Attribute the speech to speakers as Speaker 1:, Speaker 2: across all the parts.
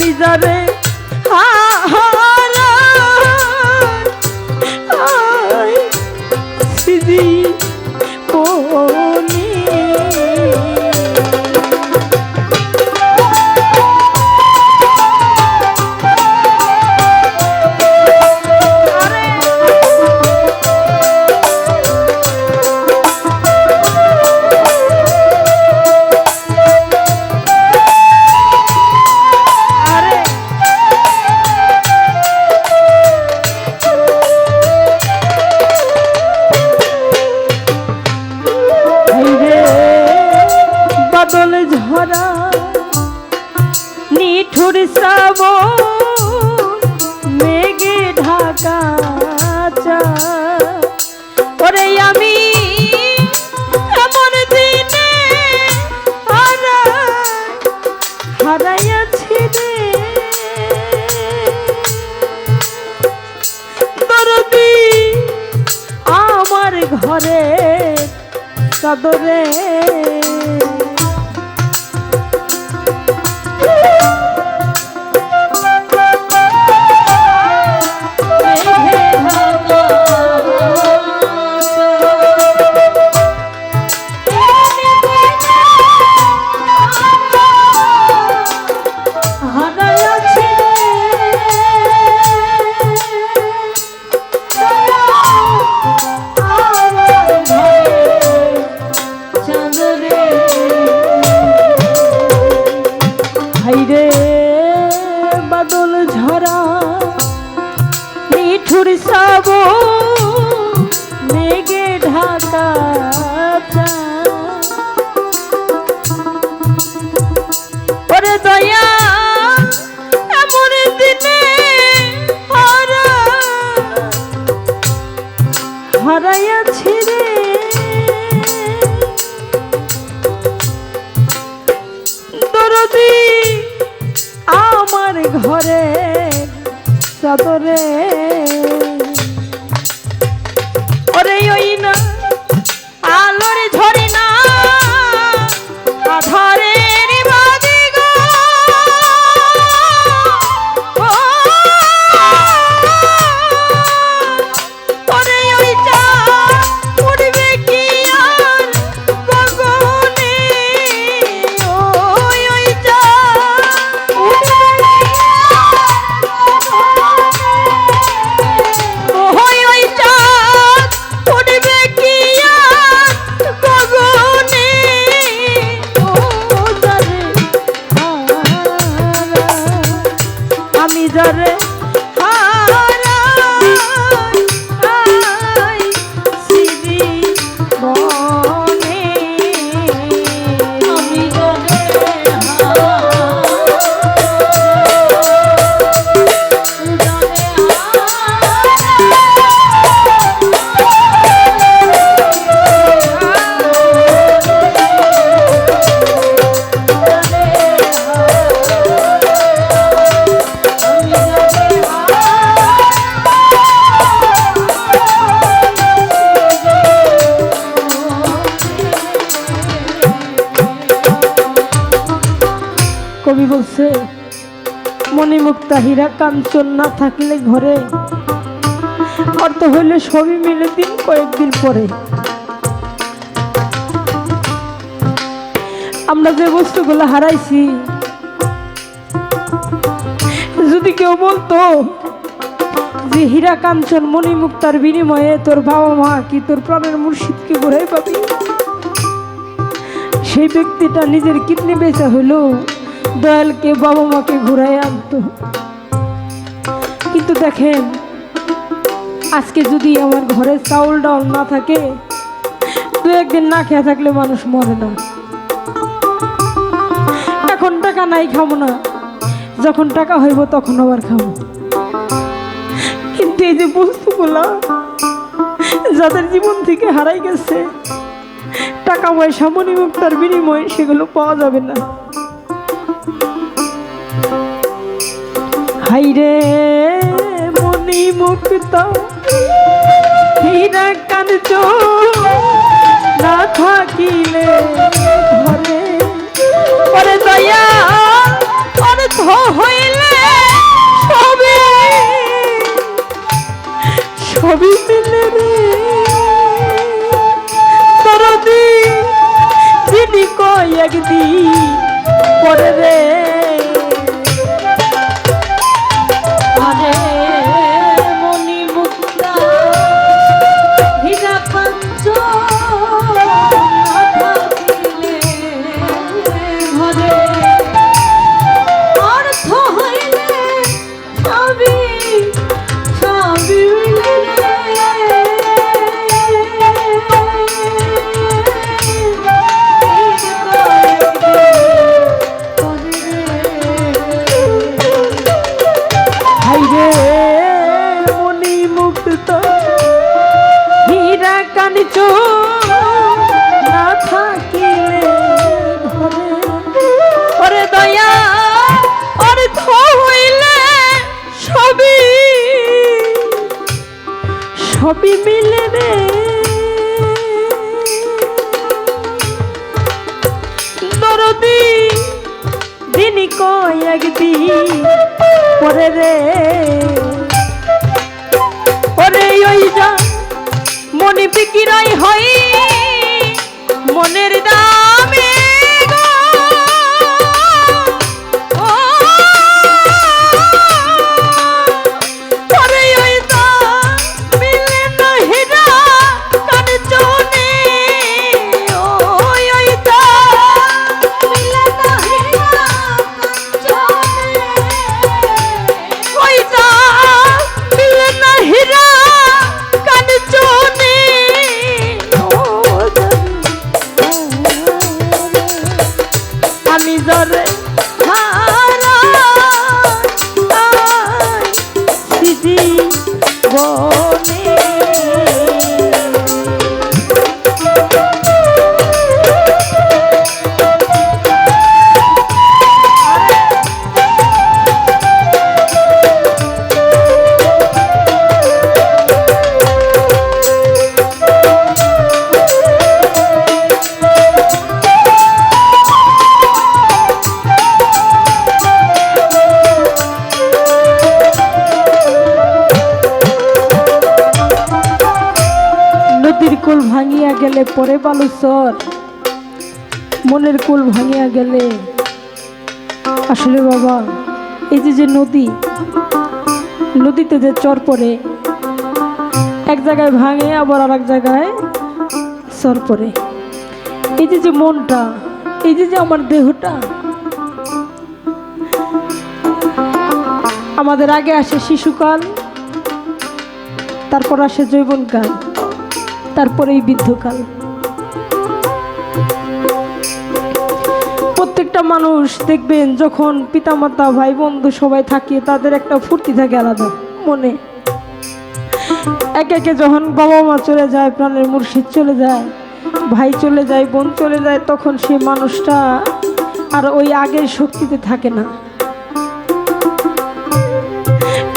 Speaker 1: আমি যারে চাদরে বলছে মণিমুক্তা হীরা কাঞ্চন না থাকলে ঘরে। অর্থ হইলে সবই মিলে দিন কয়েকদিন পরে। আমরা যে বস্তুগুলো হারাইছি, যদি কেউ বলতো যে, হীরা কাঞ্চন মণিমুক্তার বিনিময়ে তোর বাবা মা কি তোর প্রাণের মুর্শিদকে ঘুরাই পাবি? সেই ব্যক্তিটা নিজের কিডনি বেচা হইল। দয়ালকে বাবা মাকে ঘুরাই আনতো। কিন্তু দেখেন, আজকে যদি আমার ঘরে চাউল ডাউল না থাকে, দু একদিন না খেয়ে থাকলে মানুষ মরে না। এখন টাকা নাই খাব না। যখন টাকা হইব তখন আবার খাব। কিন্তু এই যে বস্তুগুলা, যাদের জীবন থেকে হারাই গেছে, টাকা পয়সা, মণিমুক্তার বিনিময়ে সেগুলো পাওয়া যাবে না। রে মনি মুক্ত। হীরা কাঞ্চ না থাকিলে ঘরে। পরে দয়া অর্থ হইলে ছবি ছবি মিলে রে। একদিন পরে মনে হয়। মনের কুল ভাঙিয়া গেলে। আসলে বাবা, এই যে যে নদী, নদীতে যে চর পড়ে, এক জায়গায় ভাঙে, আবার আর এক জায়গায় চর পড়ে। এই যে যে মনটা, এই যে যে আমার দেহটা, আমাদের আগে আসে শিশুকাল, তারপর আসে যৌবনকাল, তারপরে এই বৃদ্ধকাল। প্রত্যেকটা মানুষ দেখবেন যখন পিতামাতা ভাই বন্ধু সবাই থাকে, তাদের একটা ফুর্তি থাকে আলাদা মনে। একে একে যখন বাবা মা চলে যায়, প্রাণের মুর্শিদ চলে যায়, ভাই চলে যায়, বোন চলে যায়, তখন সেই মানুষটা আর ওই আগের শক্তিতে থাকে না।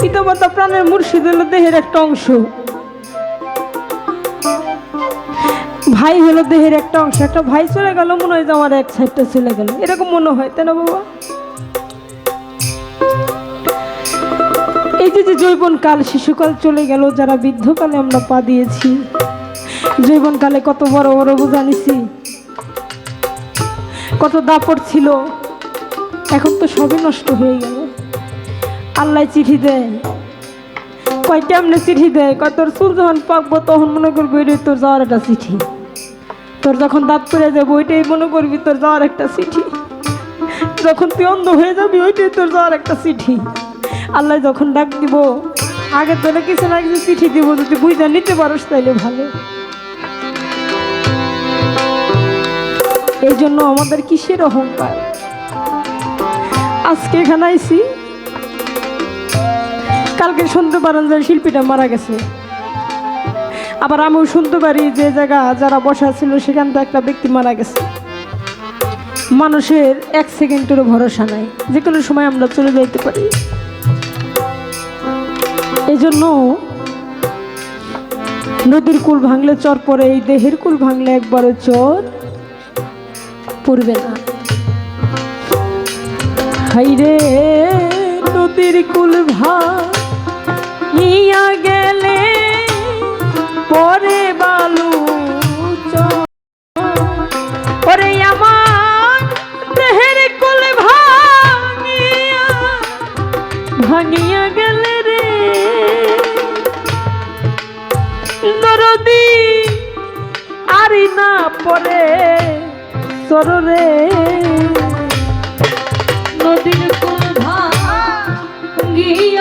Speaker 1: পিতামাতা প্রাণের মুর্শিদ হলো দেহের একটা অংশ। ভাই হলো দেহের একটা অংশ, একটা ভাই চলে গেল, মনে হয় যে আমার এক সাইডটা চলে গেল। এরকম মনে হয়, তাই না বাবা? এই যে যে যৌবনকাল, শিশুকাল চলে গেল, যারা বৃদ্ধকালে আমরা পা দিয়েছি, যৌবনকালে কত বড় বড় বোঝা নিছি, কত দাপট ছিল, এখন তো সবই নষ্ট হয়ে গেল। আল্লাহ চিঠি দেয় কয় কেমনে চিঠি দেয়, কয় তোর চুল যখন পাকবো তখন মনে করবি তোর যাওয়ার একটা চিঠি। তোর যখন দাঁত পড়ে যাবে, ওইটাই মনে করবি তোর যাওয়ার একটা চিঠি। যখন তুই অন্ধ হয়ে যাবি, ওইটাই তোর যাওয়ার একটা চিঠি। আল্লাহ যখন ডাক দিব, আগে তোরা কিছু না কিছু চিঠি দিব, যদি বুঝতে নিতে পারোস তাইলে ভালো। এই জন্য আমাদের কিসের অহংকার? আজকে এখানে আইসি কালকে শুনতে পারেন যে শিল্পীটা মারা গেছে। আবার আমিও শুনতে পারি যে জায়গা যারা বসা ছিল, সেখান থেকে একটা ব্যক্তি মারা গেছে। মানুষের এক সেকেন্ডেরও ভরসা নাই। যে কোনো সময় আমরা চলে যাইতে পারি। এই জন্য নদীর কুল ভাঙলে চর পরে এই দেহের কুল ভাঙলে একবারও চর পড়বে না। হাইরে নদীর কুল ভাঙিয়া গেলে পরে বালু। ওরে আমার দেহের কুল ভাঙিয়া ভাঙিয়া গেলে রে দরদি আরি না পরে সররে নদীর কুল ভাঙিয়া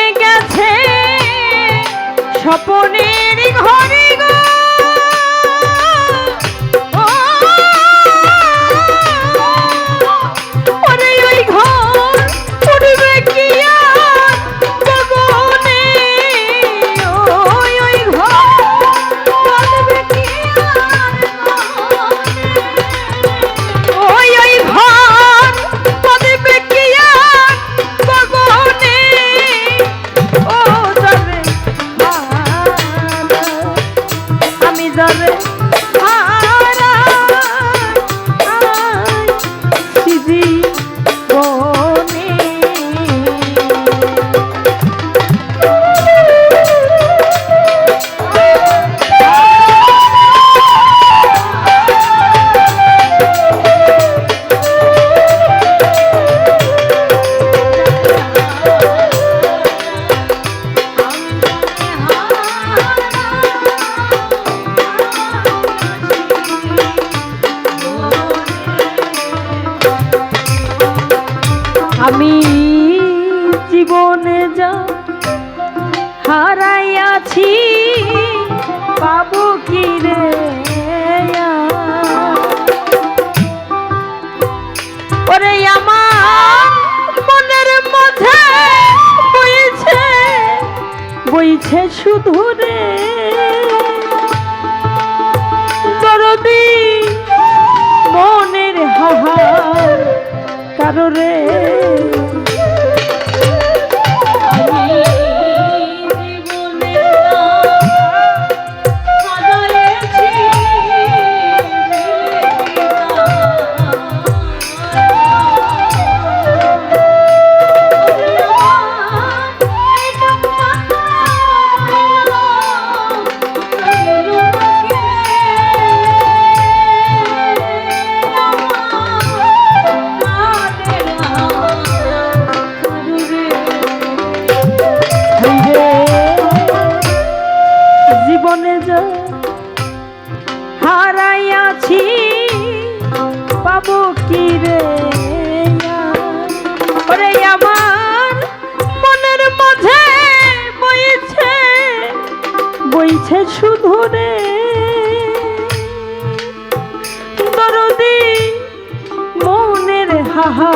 Speaker 1: গেছে স্বপনের ঘরে বইছে শুধু রে। দরদি মনের হাহার কারও রে পাবো কি রে ওরে আমার মনের মাঝে বইছে বইছে শুধু রে। দরদি মনের হাহা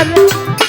Speaker 1: আমি